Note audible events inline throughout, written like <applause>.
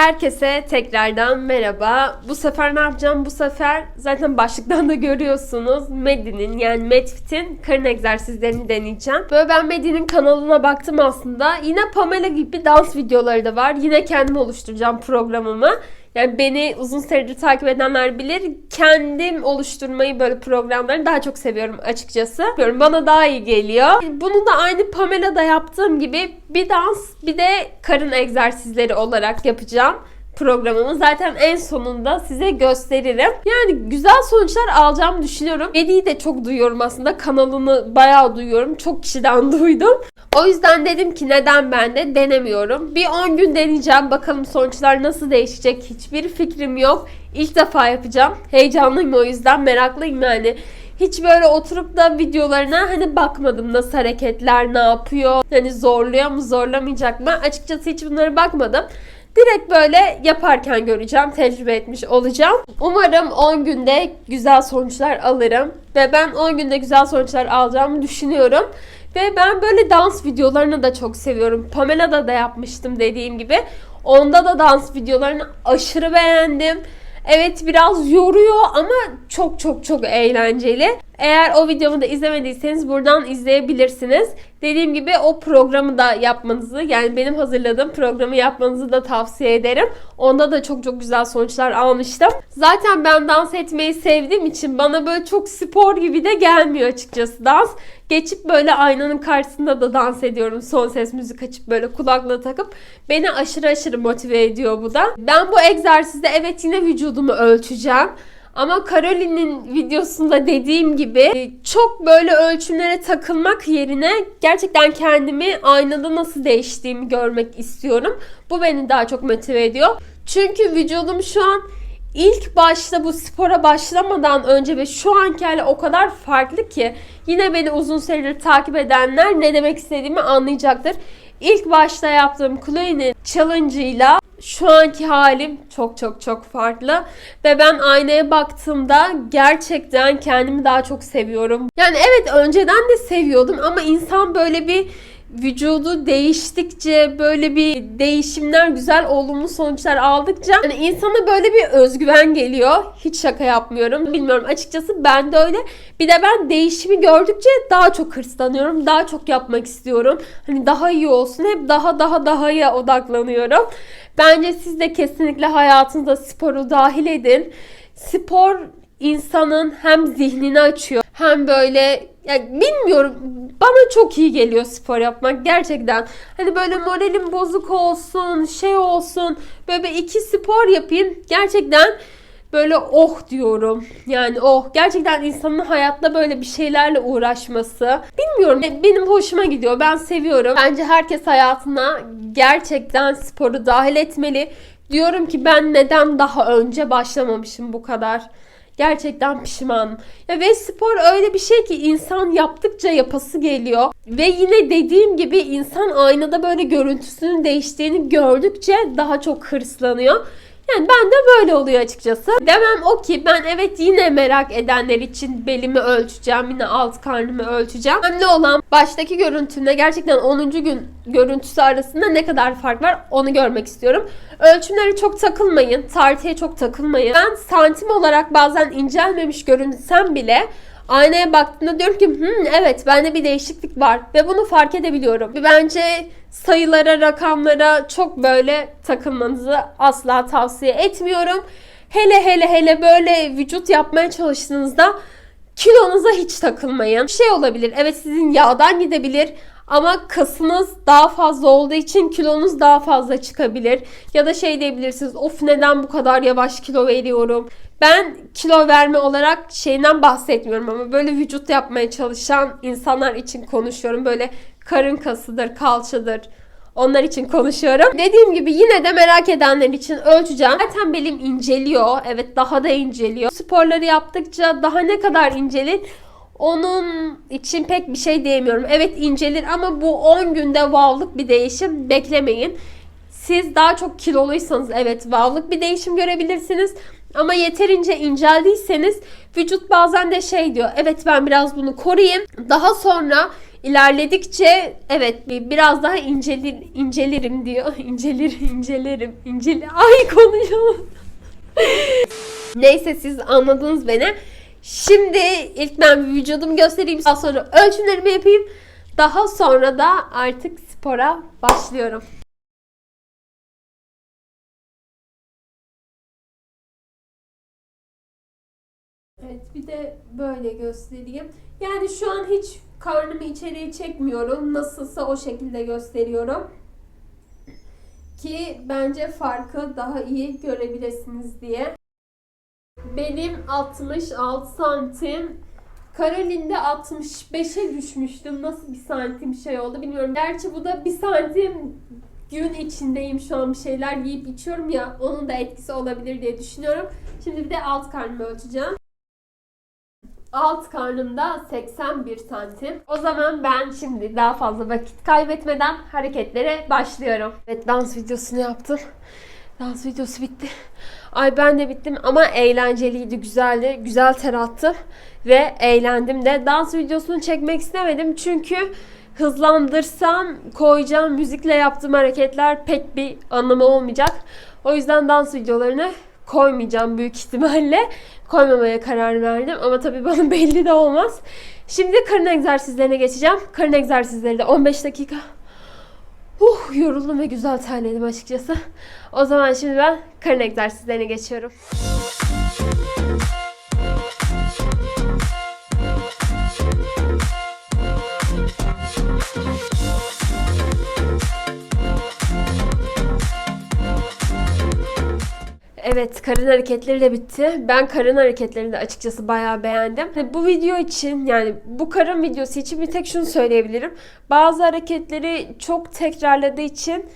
Herkese tekrardan merhaba. Bu sefer ne yapacağım? Bu sefer zaten başlıktan da görüyorsunuz. Medi'nin yani Medfit'in karın egzersizlerini deneyeceğim. Böyle ben Medi'nin kanalına baktım aslında. Yine Pamela gibi dans videoları da var. Yine kendim oluşturacağım programımı. Yani beni uzun süredir takip edenler bilir. Kendim oluşturmayı böyle programları daha çok seviyorum açıkçası. Bilmiyorum, Bana daha iyi geliyor. Bunu da aynı Pamela'da yaptığım gibi bir dans bir de karın egzersizleri olarak yapacağım programımı zaten en sonunda size gösteririm. Yani güzel sonuçlar alacağımı düşünüyorum. Edi'yi de çok duyuyorum aslında. Kanalını bayağı duyuyorum. Çok kişiden <laughs> duydum. O yüzden dedim ki neden ben de denemiyorum. Bir 10 gün deneyeceğim. Bakalım sonuçlar nasıl değişecek. Hiçbir fikrim yok. İlk defa yapacağım. Heyecanlıyım o yüzden. Meraklıyım yani. Hiç böyle oturup da videolarına hani bakmadım nasıl hareketler ne yapıyor. Hani zorluyor mu zorlamayacak mı? Açıkçası hiç bunlara bakmadım. Direkt böyle yaparken göreceğim, tecrübe etmiş olacağım. Umarım 10 günde güzel sonuçlar alırım. Ve ben 10 günde güzel sonuçlar alacağımı düşünüyorum. Ve ben böyle dans videolarını da çok seviyorum. Pamela'da da yapmıştım dediğim gibi. Onda da dans videolarını aşırı beğendim. Evet biraz yoruyor ama çok çok çok eğlenceli. Eğer o videomu da izlemediyseniz buradan izleyebilirsiniz. Dediğim gibi o programı da yapmanızı yani benim hazırladığım programı yapmanızı da tavsiye ederim. Onda da çok çok güzel sonuçlar almıştım. Zaten ben dans etmeyi sevdiğim için bana böyle çok spor gibi de gelmiyor açıkçası dans. Geçip böyle aynanın karşısında da dans ediyorum. Son ses müzik açıp böyle kulaklığı takıp beni aşırı aşırı motive ediyor bu da. Ben bu egzersizde evet yine vücudumu ölçeceğim. Ama Caroline'in videosunda dediğim gibi çok böyle ölçümlere takılmak yerine gerçekten kendimi aynada nasıl değiştiğimi görmek istiyorum. Bu beni daha çok motive ediyor. Çünkü vücudum şu an ilk başta bu spora başlamadan önce ve şu anki hali o kadar farklı ki yine beni uzun süredir takip edenler ne demek istediğimi anlayacaktır. İlk başta yaptığım Chloe'nin challenge'ıyla şu anki halim çok çok çok farklı ve ben aynaya baktığımda gerçekten kendimi daha çok seviyorum. Yani evet önceden de seviyordum ama insan böyle bir vücudu değiştikçe böyle bir değişimler güzel olumlu sonuçlar aldıkça hani insana böyle bir özgüven geliyor. Hiç şaka yapmıyorum. Bilmiyorum açıkçası ben de öyle. Bir de ben değişimi gördükçe daha çok hırslanıyorum. Daha çok yapmak istiyorum. Hani daha iyi olsun. Hep daha daha daha'ya odaklanıyorum. Bence siz de kesinlikle hayatınıza sporu dahil edin. Spor insanın hem zihnini açıyor hem böyle ya bilmiyorum bana çok iyi geliyor spor yapmak gerçekten. Hani böyle moralim bozuk olsun, şey olsun. Böyle bir iki spor yapayım. Gerçekten böyle oh diyorum. Yani oh gerçekten insanın hayatta böyle bir şeylerle uğraşması. Bilmiyorum benim hoşuma gidiyor. Ben seviyorum. Bence herkes hayatına gerçekten sporu dahil etmeli. Diyorum ki ben neden daha önce başlamamışım bu kadar. Gerçekten pişman. Ya ve spor öyle bir şey ki insan yaptıkça yapası geliyor. Ve yine dediğim gibi insan aynada böyle görüntüsünün değiştiğini gördükçe daha çok hırslanıyor. Yani ben de böyle oluyor açıkçası. Demem o ki ben evet yine merak edenler için belimi ölçeceğim. Yine alt karnımı ölçeceğim. Önemli olan baştaki görüntümle gerçekten 10. gün görüntüsü arasında ne kadar fark var onu görmek istiyorum. Ölçümlere çok takılmayın. Tartıya çok takılmayın. Ben santim olarak bazen incelmemiş görünsem bile aynaya baktığımda diyorum ki hmm, evet bende bir değişiklik var ve bunu fark edebiliyorum. Bence sayılara, rakamlara çok böyle takılmanızı asla tavsiye etmiyorum. Hele hele hele böyle vücut yapmaya çalıştığınızda kilonuza hiç takılmayın. Şey olabilir. Evet sizin yağdan gidebilir ama kasınız daha fazla olduğu için kilonuz daha fazla çıkabilir. Ya da şey diyebilirsiniz. Of neden bu kadar yavaş kilo veriyorum? Ben kilo verme olarak şeyden bahsetmiyorum ama böyle vücut yapmaya çalışan insanlar için konuşuyorum. Böyle karın kasıdır, kalçadır. Onlar için konuşuyorum. Dediğim gibi yine de merak edenler için ölçeceğim. Zaten belim inceliyor. Evet daha da inceliyor. Sporları yaptıkça daha ne kadar incelir onun için pek bir şey diyemiyorum. Evet incelir ama bu 10 günde wow'luk bir değişim beklemeyin. Siz daha çok kiloluysanız evet wow'luk bir değişim görebilirsiniz. Ama yeterince inceldiyseniz vücut bazen de şey diyor. Evet ben biraz bunu koruyayım. Daha sonra ilerledikçe evet bir- biraz daha incelir, incelirim diyor. <laughs> İncelir, incelerim. İnceli <laughs> Ay konuşamadım. <laughs> Neyse siz anladınız beni. Şimdi ilk ben vücudumu göstereyim. Daha sonra ölçümlerimi yapayım. Daha sonra da artık spora başlıyorum. Evet bir de böyle göstereyim. Yani şu an hiç karnımı içeriye çekmiyorum. Nasılsa o şekilde gösteriyorum. Ki bence farkı daha iyi görebilirsiniz diye. Benim 66 santim. Karolinde 65'e düşmüştüm. Nasıl bir santim şey oldu bilmiyorum. Gerçi bu da bir santim gün içindeyim şu an bir şeyler yiyip içiyorum ya. Onun da etkisi olabilir diye düşünüyorum. Şimdi bir de alt karnımı ölçeceğim. Alt karnımda 81 santim. O zaman ben şimdi daha fazla vakit kaybetmeden hareketlere başlıyorum. Evet dans videosunu yaptım. Dans videosu bitti. Ay ben de bittim ama eğlenceliydi, güzeldi. Güzel ter attım ve eğlendim de. Dans videosunu çekmek istemedim çünkü hızlandırsam koyacağım müzikle yaptığım hareketler pek bir anlamı olmayacak. O yüzden dans videolarını koymayacağım büyük ihtimalle. Koymamaya karar verdim ama tabii bana <laughs> belli de olmaz. Şimdi karın egzersizlerine geçeceğim. Karın egzersizleri de 15 dakika. Uh, yoruldum ve güzel terledim açıkçası. O zaman şimdi ben karın egzersizlerine geçiyorum. Evet, karın hareketleri de bitti. Ben karın hareketlerini de açıkçası bayağı beğendim. Hani bu video için yani bu karın videosu için bir tek şunu söyleyebilirim. Bazı hareketleri çok tekrarladığı için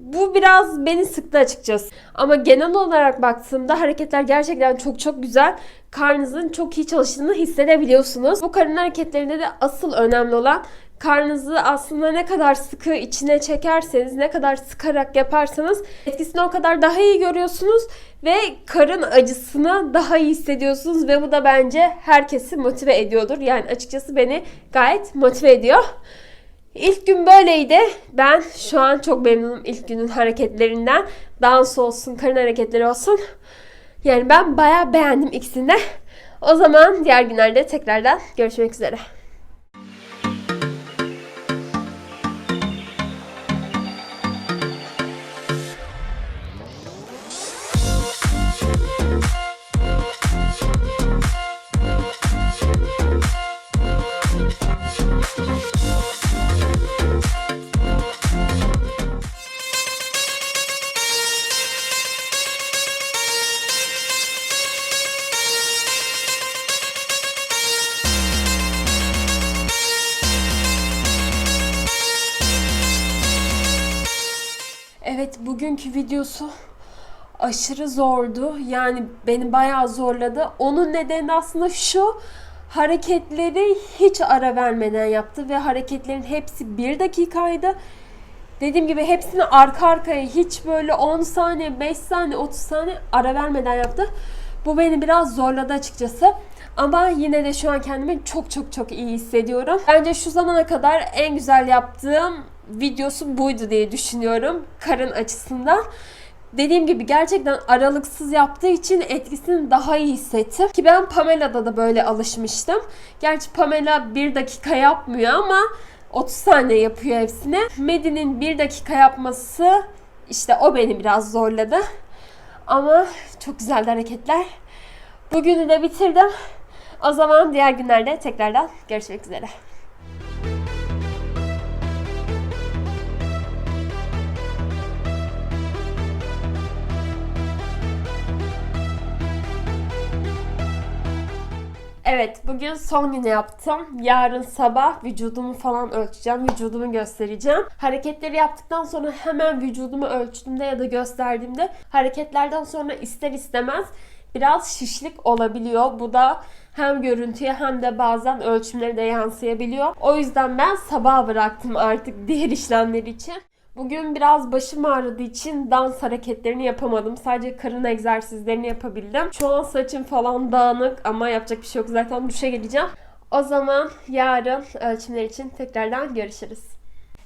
bu biraz beni sıktı açıkçası. Ama genel olarak baktığımda hareketler gerçekten çok çok güzel. Karnınızın çok iyi çalıştığını hissedebiliyorsunuz. Bu karın hareketlerinde de asıl önemli olan karnınızı aslında ne kadar sıkı içine çekerseniz, ne kadar sıkarak yaparsanız etkisini o kadar daha iyi görüyorsunuz ve karın acısını daha iyi hissediyorsunuz ve bu da bence herkesi motive ediyordur. Yani açıkçası beni gayet motive ediyor. İlk gün böyleydi. Ben şu an çok memnunum ilk günün hareketlerinden. Dans olsun, karın hareketleri olsun. Yani ben bayağı beğendim ikisini de. O zaman diğer günlerde tekrardan görüşmek üzere. Evet bugünkü videosu aşırı zordu. Yani beni bayağı zorladı. Onun nedeni aslında şu. Hareketleri hiç ara vermeden yaptı ve hareketlerin hepsi bir dakikaydı. Dediğim gibi hepsini arka arkaya hiç böyle 10 saniye, 5 saniye, 30 saniye ara vermeden yaptı. Bu beni biraz zorladı açıkçası. Ama yine de şu an kendimi çok çok çok iyi hissediyorum. Bence şu zamana kadar en güzel yaptığım videosu buydu diye düşünüyorum. Karın açısından. Dediğim gibi gerçekten aralıksız yaptığı için etkisini daha iyi hissettim. Ki ben Pamela'da da böyle alışmıştım. Gerçi Pamela bir dakika yapmıyor ama 30 saniye yapıyor hepsini. Medi'nin bir dakika yapması işte o beni biraz zorladı. Ama çok güzeldi hareketler. Bugünü de bitirdim. O zaman diğer günlerde tekrardan görüşmek üzere. Evet, bugün son günü yaptım. Yarın sabah vücudumu falan ölçeceğim, vücudumu göstereceğim. Hareketleri yaptıktan sonra hemen vücudumu ölçtüğümde ya da gösterdiğimde hareketlerden sonra ister istemez biraz şişlik olabiliyor. Bu da hem görüntüye hem de bazen ölçümlere de yansıyabiliyor. O yüzden ben sabah bıraktım artık diğer işlemler için. Bugün biraz başım ağrıdığı için dans hareketlerini yapamadım. Sadece karın egzersizlerini yapabildim. Şu an saçım falan dağınık ama yapacak bir şey yok. Zaten duşa geleceğim. O zaman yarın ölçümler için tekrardan görüşürüz.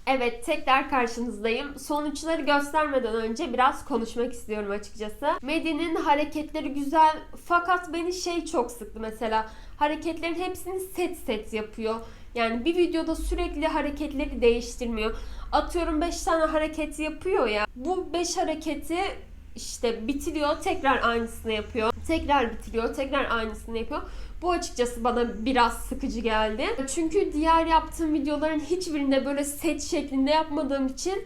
Evet tekrar karşınızdayım. Sonuçları göstermeden önce biraz konuşmak istiyorum açıkçası. Medi'nin hareketleri güzel fakat beni şey çok sıktı mesela. Hareketlerin hepsini set set yapıyor. Yani bir videoda sürekli hareketleri değiştirmiyor. Atıyorum 5 tane hareket yapıyor ya. Bu 5 hareketi işte bitiriyor, tekrar aynısını yapıyor. Tekrar bitiriyor, tekrar aynısını yapıyor. Bu açıkçası bana biraz sıkıcı geldi. Çünkü diğer yaptığım videoların hiçbirinde böyle set şeklinde yapmadığım için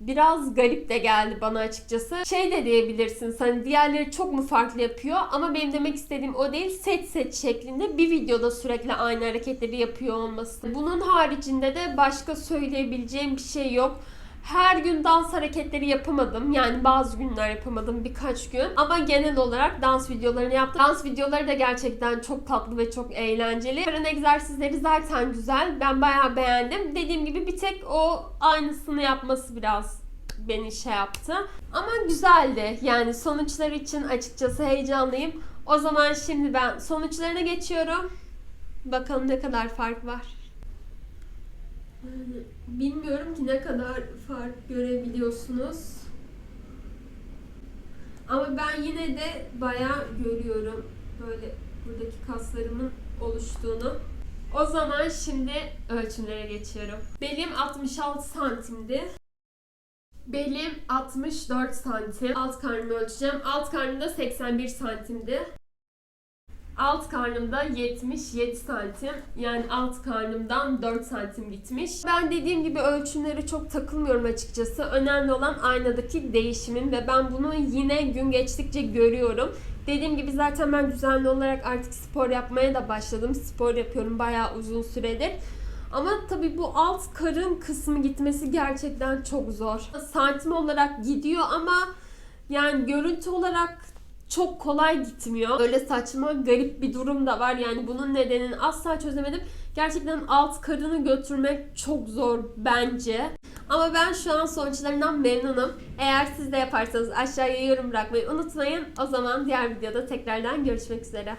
biraz garip de geldi bana açıkçası. Şey de diyebilirsin hani diğerleri çok mu farklı yapıyor ama benim demek istediğim o değil set set şeklinde bir videoda sürekli aynı hareketleri yapıyor olması. Bunun haricinde de başka söyleyebileceğim bir şey yok. Her gün dans hareketleri yapamadım. Yani bazı günler yapamadım birkaç gün. Ama genel olarak dans videolarını yaptım. Dans videoları da gerçekten çok tatlı ve çok eğlenceli. Karın egzersizleri zaten güzel. Ben bayağı beğendim. Dediğim gibi bir tek o aynısını yapması biraz beni şey yaptı. Ama güzeldi. Yani sonuçlar için açıkçası heyecanlıyım. O zaman şimdi ben sonuçlarına geçiyorum. Bakalım ne kadar fark var. Bilmiyorum ki ne kadar fark görebiliyorsunuz. Ama ben yine de bayağı görüyorum böyle buradaki kaslarımın oluştuğunu. O zaman şimdi ölçümlere geçiyorum. Belim 66 santimdi. Belim 64 santim. Alt karnımı ölçeceğim. Alt karnım da 81 santimdi. Alt karnımda 77 santim. Yani alt karnımdan 4 santim gitmiş. Ben dediğim gibi ölçümlere çok takılmıyorum açıkçası. Önemli olan aynadaki değişimim ve ben bunu yine gün geçtikçe görüyorum. Dediğim gibi zaten ben düzenli olarak artık spor yapmaya da başladım. Spor yapıyorum bayağı uzun süredir. Ama tabii bu alt karın kısmı gitmesi gerçekten çok zor. Santim olarak gidiyor ama yani görüntü olarak çok kolay gitmiyor. Böyle saçma garip bir durum da var. Yani bunun nedenini asla çözemedim. Gerçekten alt karını götürmek çok zor bence. Ama ben şu an sonuçlarından memnunum. Eğer siz de yaparsanız aşağıya yorum bırakmayı unutmayın. O zaman diğer videoda tekrardan görüşmek üzere.